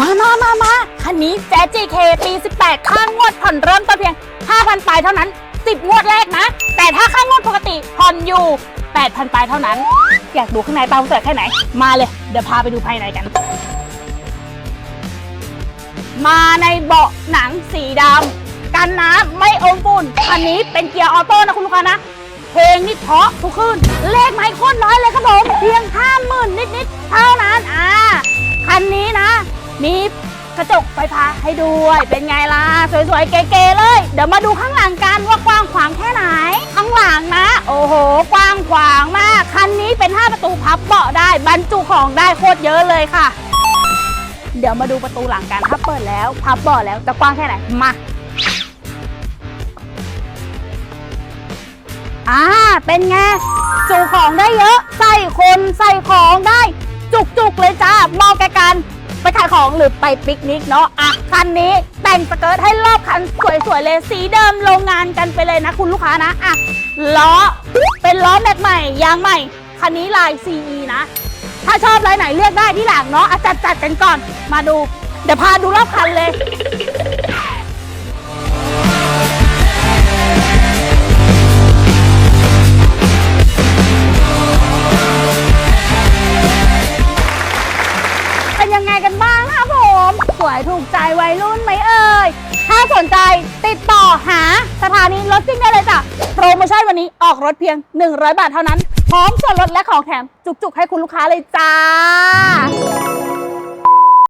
มามามามาอันนี้แจ๊ GK ปี 18 ค่างวดผ่อนเริ่มต้นเพียง 5,000ปลายเท่านั้น 10 งวดแรกนะ แต่ถ้าค่างวดปกติผ่อนอยู่ 8,000ปลายเท่านั้น อยากดูข้างในเปล่าสวยแค่ไหน มาเลย เดี๋ยวพาไปดูภายในกัน มาในเบาะหนังสีดำกันน้ำไม่อมฝุ่นคันนี้เป็นเกียร์ออโต้นะคุณลูกค้านะเพลงนี่เพาะทุกคืนเลขไม่โคตรน้อยเลยครับผมเพียงห้าหมื่นนิดๆเท่านั้น มีกระจกไฟฟ้าให้ด้วย เป็นไงล่ะ สวยๆ เก๋ๆเลย เดี๋ยวมาดูข้างหลังกันว่ากว้างขวางแค่ไหน ข้างหลังนะ โอ้โห กว้างขวางมาก คันนี้เป็น 5 ประตูพับเบาะได้ บรรจุของได้โคตรเยอะเลยค่ะ เดี๋ยวมาดูประตูหลังกัน ถ้าเปิดแล้ว พับเบาะแล้ว จะกว้างแค่ไหน มาอ่าเป็นไงจูของได้เยอะ ใส่คน ขายของหรือไปปิกนิกเนาะอะคันนี้แต่งสเกิร์ตให้รอบคันสวยๆเลยสีเดิมโรงงานกันไปเลยนะคุณลูกค้านะอะล้อเป็นล้อแม็กใหม่ยางใหม่คันนี้ลาย CE นะ ถ้าชอบลายไหนเลือกได้ที่หลังเนาะอะจัดจัดๆกันก่อนมาดู เดี๋ยวพาดูรอบคันเลย วยถูกใจวัยรุ่นไหมเอ่ย ถ้าสนใจติดต่อหาสถานีรถซิ่งได้เลยจ้ะ โปรโมชั่นวันนี้ออกรถเพียง 100 บาทเท่านั้น พร้อมส่วนลดและของแถมจุกๆ ให้คุณลูกค้าเลยจ้า